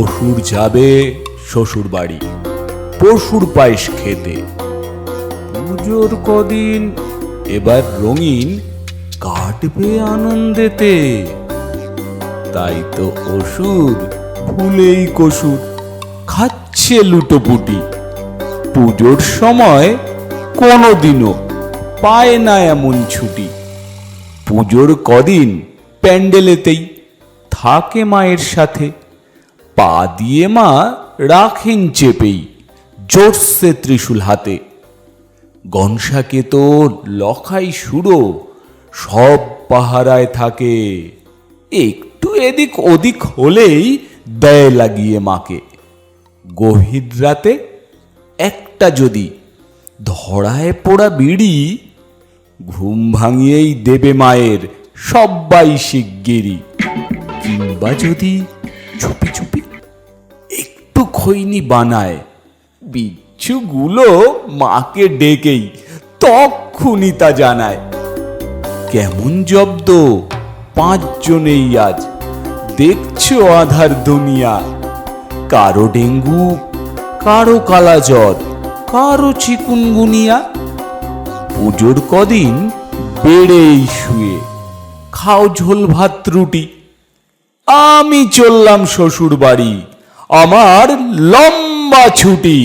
অসুর যাবে শ্বশুর বাড়ি, পশুর পায়েস খেতে। পুজোর কদিন এবার রঙিন কাটবে আনন্দেতে। তাই তো অসুর ফুলেই কসুর, খাচ্ছে লুটোপুটি। পুজোর সময় কোনোদিনও পায় না এমন ছুটি। পুজোর কদিন প্যান্ডেলেতেই থাকে মায়ের সাথে। পা দিয়ে মা রাখেন চেপেই, জোরসে ত্রিশূল হাতে। গনসাকে তো লখাই সুরো সব পাহারায় থাকে। একটু এদিক ওদিক হলেই দেয় লাগিয়ে মাকে। গভীর রাতে একটা যদি ধরায় পোড়া বিড়ি, ঘুম ভাঙিয়েই দেবে মায়ের সব্বাই শিগগিরি কিংবা যদি চুপি চুপি খৈনি বানায়। বিচ্ছুগুলো মাকে ডেকেই তক্ষুনি তা জানায়। কেমন জব্দ? পাঁচজনেই আজ। দেখছ আধার দুনিয়া। কারও ডেঙ্গু, কারও কালা জ্বর কারও চিকুনগুনিয়া। পুজোর কদিন বেড়েই শুয়ে। খাও ঝোল ভাত রুটি। আমি চললাম শ্বশুর বাড়ি আমার লম্বা ছুটি।